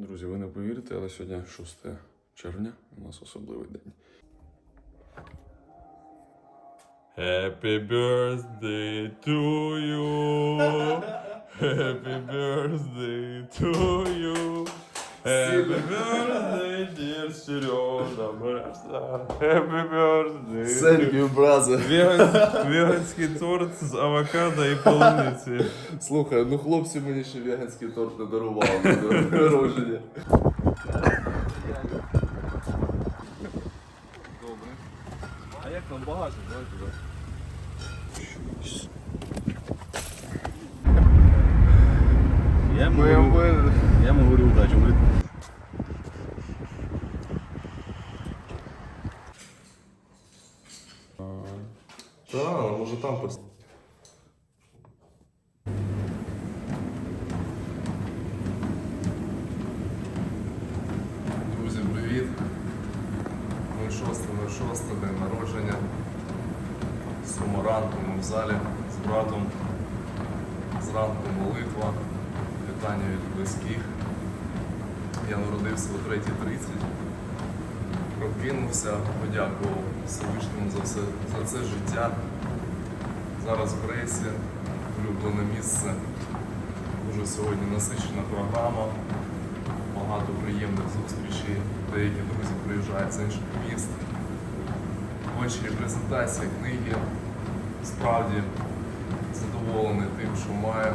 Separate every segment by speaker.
Speaker 1: Друзі, ви не повірите, але сьогодні 6 червня, у нас особливий день. Happy birthday to you. Happy birthday to you. Happy birthday, dear Сережа Мерса. Happy birthday.
Speaker 2: Thank you, brother.
Speaker 1: Веган- Веганський торт з авокадо і полуниці.
Speaker 2: Слухай, ну хлопці мені ще веганський торт не дарували на день народження. Добре. А як нам багажник? Давай туди.
Speaker 3: Я ему
Speaker 2: Ми,
Speaker 3: говорю,
Speaker 2: ми...
Speaker 3: Я ему говорю удачи. Он говорит,
Speaker 2: Так, може там пос... Друзі, привіт. 06.06, день народження. Сьома ранку ми в залі з братом. Зранку молитва, вітання від близьких. Я народився о 3.30. Прокинувся, подякував Всевишньому за все за це життя. Зараз в рейсі, улюблене місце. Дуже сьогодні насичена програма, багато приємних зустрічей. Деякі друзі приїжджають з інших міст. Ввечері презентація книги. Справді задоволений тим, що маю.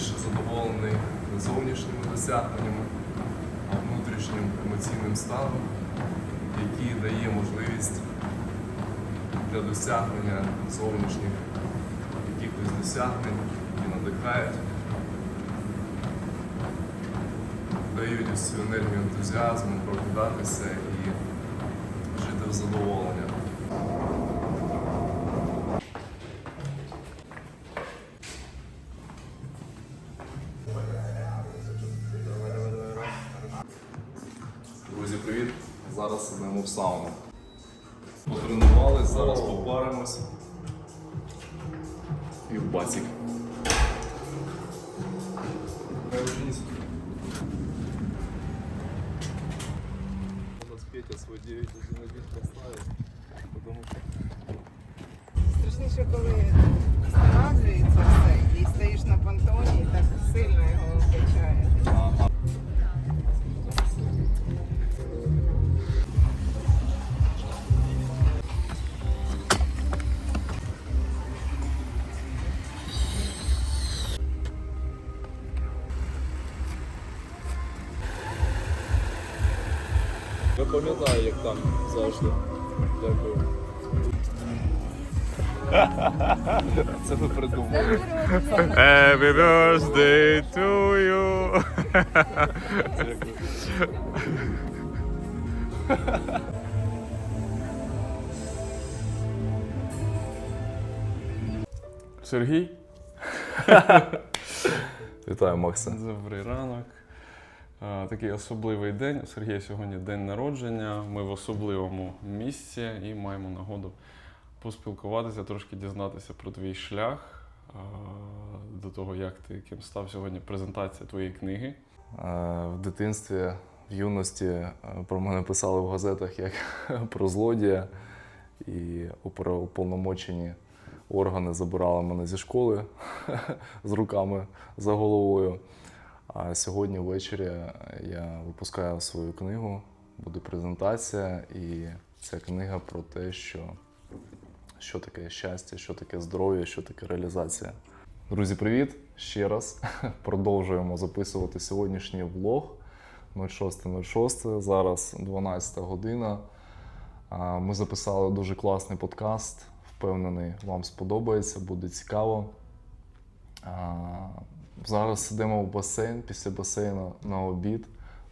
Speaker 2: Більше задоволений не зовнішніми досягненнями, а внутрішнім емоційним станом, який дає можливість для досягнення зовнішніх якихось досягнень, які надихають, дають цю енергію ентузіазму прокидатися і жити в задоволення. Зараз йдемо в сауну. Потренувались, зараз попаримось. І в бацік. Надо Петя свой 9 один один поставить, потому что
Speaker 4: Страшніше, коли нараджується все і стоїш на понтоні, і так сильно його качає.
Speaker 2: Я пам'ятаю, як там завжди. Дякую. Це ви придумали.
Speaker 1: Happy birthday to you.
Speaker 2: Дякую.
Speaker 1: Сергій.
Speaker 2: Вітаю, Макса.
Speaker 1: Добрий ранок. А, Такий особливий день. У Сергія сьогодні день народження. Ми в особливому місці і маємо нагоду поспілкуватися, трошки дізнатися про твій шлях до того, як ти ким став сьогодні презентація твоєї книги.
Speaker 2: Е, В дитинстві, в юності е, про мене писали в газетах як про злодія, і опера- уповномочені органи забирали мене зі школи з руками за головою. А сьогодні ввечері я випускаю свою книгу, буде презентація, і ця книга про те, що, що таке щастя, що таке здоров'я, що таке реалізація. Друзі, привіт! Ще раз продовжуємо записувати сьогоднішній влог 06.06. Зараз 12 година. Ми записали дуже класний подкаст. Впевнений, вам сподобається, буде цікаво. Зараз сидимо в басейн, після басейну на обід.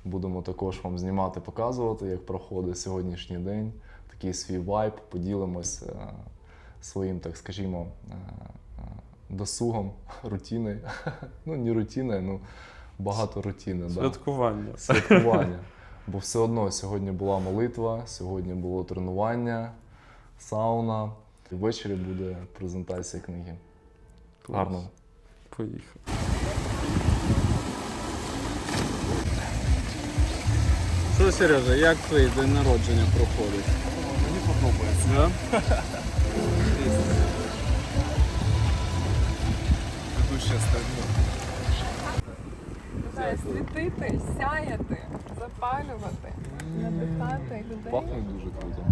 Speaker 2: Будемо також вам знімати, показувати, як проходить сьогоднішній день. Такий свій вайб, поділимось е, своїм, так скажімо, е, е, досугом, рутіною. Ну, не рутіною, ну багато рутини. Да.
Speaker 1: Святкування.
Speaker 2: Святкування. Бо все одно сьогодні була молитва, сьогодні було тренування, сауна. Ввечері буде презентація книги. Гарно.
Speaker 1: Поїхав.
Speaker 5: Скажи, Сережа, як твій день народження проходить?
Speaker 2: Мені подобається.
Speaker 5: Да?
Speaker 2: Ведуща.
Speaker 6: Світити, сяяти, запалювати, надихати людей.
Speaker 2: Пахне дуже круто.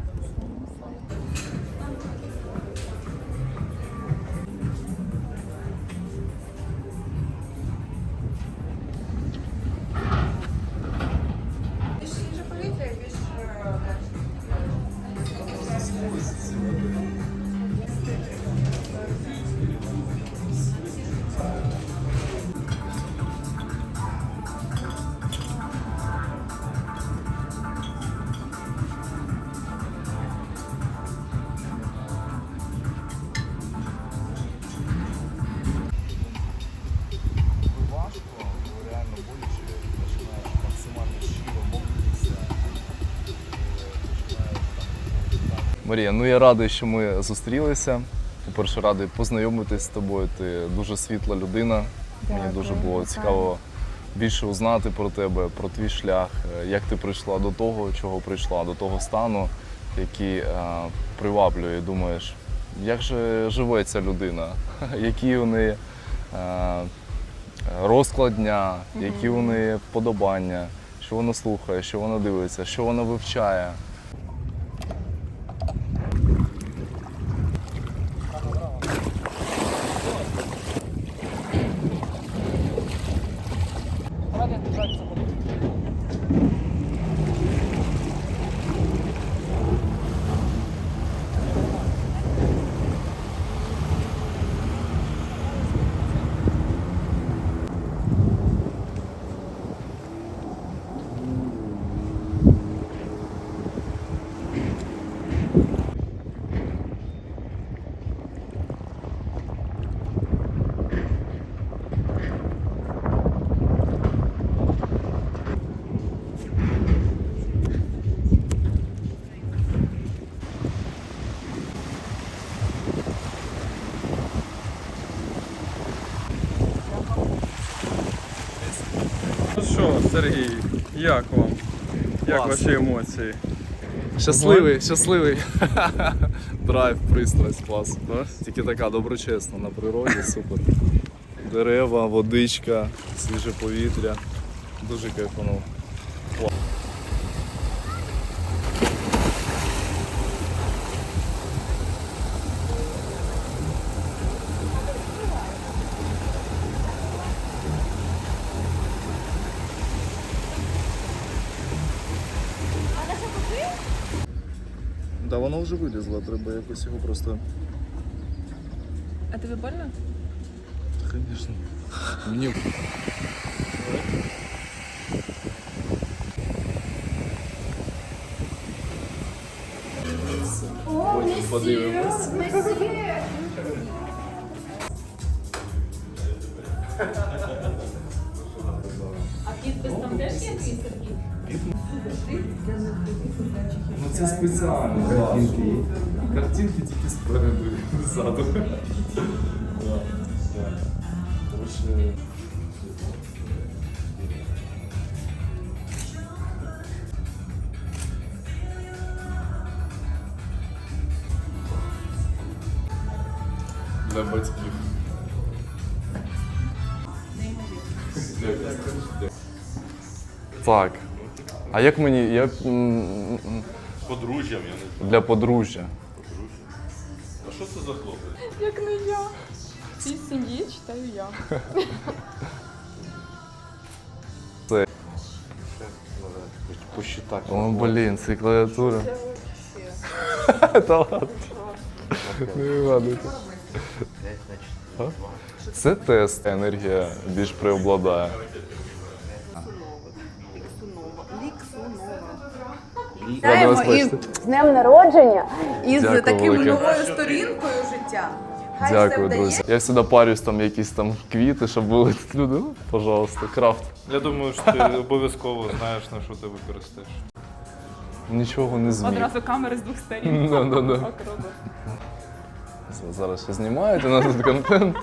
Speaker 2: Марія, ну я радий, що ми зустрілися. По-перше, радий познайомитись з тобою. Ти дуже світла людина. Мені дуже було цікаво більше узнати про тебе, про твій шлях, е, як ти прийшла до того, чого прийшла, до того стану, який е, приваблює. Думаєш, як же живе ця людина, які у неї е, розклад дня, які у неї вподобання, що вона слухає, що вона дивиться, що вона вивчає.
Speaker 1: Ну що, Сергій, як вам? Як
Speaker 2: Клас.
Speaker 1: ваші емоції?
Speaker 2: Щасливий, щасливий. Драйв, пристрасть, клас.
Speaker 1: Клас?
Speaker 2: Тільки така доброчесна на природі, супер. Дерева, водичка, свіже повітря. Дуже кайфанув. Да, воно вже вилізло, треба якось його просто.
Speaker 6: А тобі больно?
Speaker 2: Звісно. Мені. Потім подивимось. Ну це спеціально картинки. Картинки тільки спереду і ззаду. Да, да. Короче, Для батьків. Так. А як мені. М,
Speaker 3: Подружжям, я не знаю.
Speaker 2: для подружжя?
Speaker 3: А що це за хлопець?
Speaker 6: Як не я. В цій сім'ї читаю я.
Speaker 3: Посчитати.
Speaker 2: О, блін, це клавіатура. Та ладно. Не вигадуйте. Це тест. Енергія більш преобладає. Рада вас бачити.
Speaker 7: з днем народження і
Speaker 2: Дякую
Speaker 7: з таким
Speaker 2: велике.
Speaker 7: новою сторінкою життя. Хай
Speaker 2: Дякую, друзі. Я завжди парюсь там якісь там квіти, щоб були тут люди. Ну, пожалуйста, крафт.
Speaker 8: Я думаю, що ти обов'язково знаєш, на що ти використаєш.
Speaker 2: Нічого не зміг.
Speaker 6: Одразу камери з двох сторін.
Speaker 2: Да-да-да.
Speaker 6: Так.
Speaker 2: Зараз ще знімають, у нас тут контент.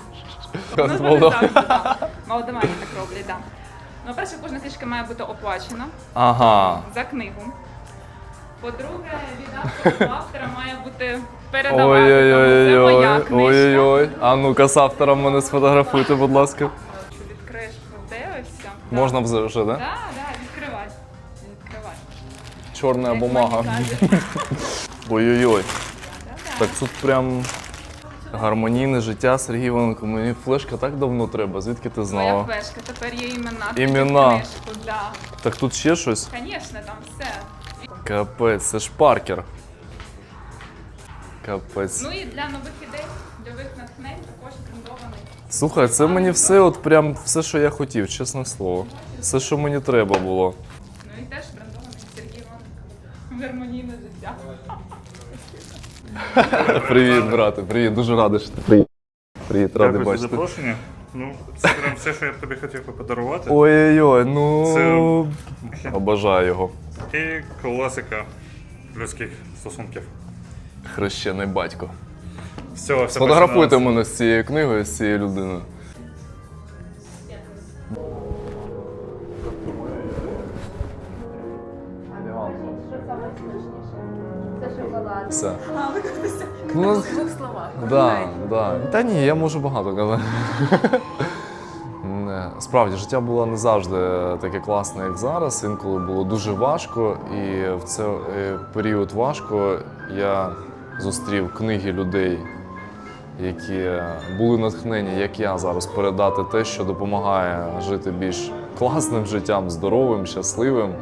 Speaker 6: Ну, вони завжди, так. Молодомані так роблять, так.
Speaker 9: Ну, перше, кожна стрічка має бути оплачена
Speaker 2: Ага.
Speaker 9: за книгу. По-друге, від автора автора має бути передавати. тому Це моя
Speaker 2: Ой-ой-ой.
Speaker 9: книжка.
Speaker 2: Ой-ой-ой. А ну-ка з автором мене сфотографуйте, будь ласка.
Speaker 9: Відкриєш, подивишся.
Speaker 2: Можна вже, вже
Speaker 9: Так,
Speaker 2: да?
Speaker 9: так, да, відкривай. Відкривай.
Speaker 2: Чорна
Speaker 9: Як
Speaker 2: бумага.
Speaker 9: мені кажуть.
Speaker 2: Ой-ой-ой.
Speaker 9: Да-да.
Speaker 2: Так тут прям гармонійне життя, Сергій Іваненко. Мені флешка так давно треба. Звідки ти
Speaker 9: Моя
Speaker 2: знала?
Speaker 9: флешка, тепер є імена.
Speaker 2: Імена.
Speaker 9: в книжку, да.
Speaker 2: Так тут ще щось?
Speaker 9: Звісно, там все.
Speaker 2: Капець, це ж Паркер. Капець.
Speaker 9: Ну і для нових ідей, для нових натхнень також брендований.
Speaker 2: Слухай, це мені все, от прям все, що я хотів, чесне слово. Все, що мені треба було.
Speaker 9: Ну і теж брендований Сергій Іваненко. Гармонійне життя.
Speaker 2: Привіт, брате, привіт, дуже радий, що ти приїхав. Привіт, радий
Speaker 8: Дякую за
Speaker 2: бачити.
Speaker 8: запрошення. Ну, це прям все, що я б тобі хотів би подарувати.
Speaker 2: Ой-ой-ой, ну.
Speaker 8: Це-
Speaker 2: Обожаю його.
Speaker 8: І класика людських стосунків.
Speaker 2: Хрещений батько.
Speaker 8: Все, все
Speaker 2: Сфотографуйте
Speaker 8: починалося.
Speaker 2: мене з цією книгою, з цією людиною.
Speaker 7: Це шоколад.
Speaker 2: Все.
Speaker 6: А, ви кажете,
Speaker 2: Ну,
Speaker 6: в двох словах.
Speaker 2: Да, да. Та ні, я можу багато казати. Справді, життя було не завжди таке класне, як зараз. Інколи було дуже важко, і в цей е, період важко я зустрів книги людей, які були натхнені, як я зараз, передати те, що допомагає жити більш класним життям, здоровим, щасливим.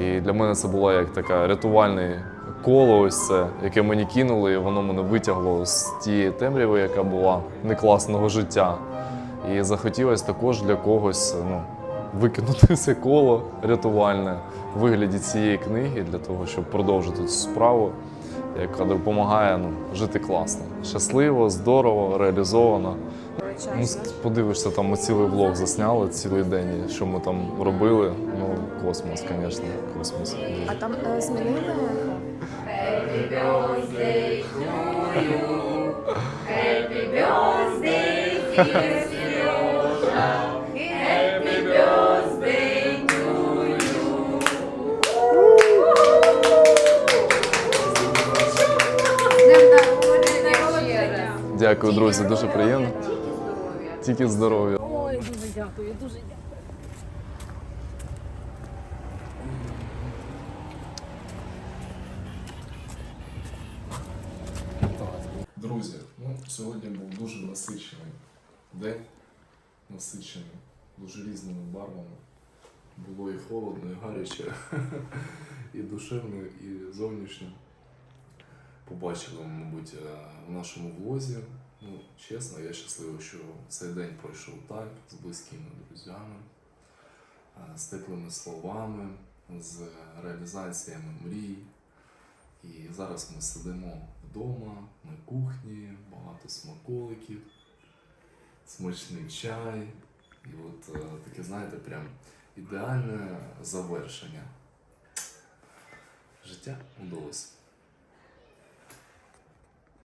Speaker 2: І для мене це було як таке рятувальне коло, ось це, яке мені кинули, і воно мене витягло з тієї темряви, яка була некласного життя. І захотілося також для когось ну, викинути це коло рятувальне в вигляді цієї книги для того, щоб продовжити цю справу, яка допомагає ну, жити класно, щасливо, здорово, реалізовано. Ну, подивишся, там ми цілий влог засняли цілий день, що ми там робили. Ну, космос, звісно, космос.
Speaker 6: А там е, змінили?
Speaker 7: З
Speaker 2: Дякую, друзі, дуже приємно. Тільки здоров'я.
Speaker 6: Ой, дуже дякую, дуже дякую.
Speaker 2: Друзі, ну сьогодні був дуже насичений день, насичений дуже різними барвами. Було і холодно, і гаряче, і душевно, і зовнішньо. Побачили, мабуть, е, в нашому влозі. Ну, чесно, я щасливий, що цей день пройшов так, з близькими друзями, е, з теплими словами, з реалізаціями мрій. І зараз ми сидимо вдома, на кухні, багато смаколиків, смачний чай. І от е, таке, знаєте, прям ідеальне завершення. Життя удалось.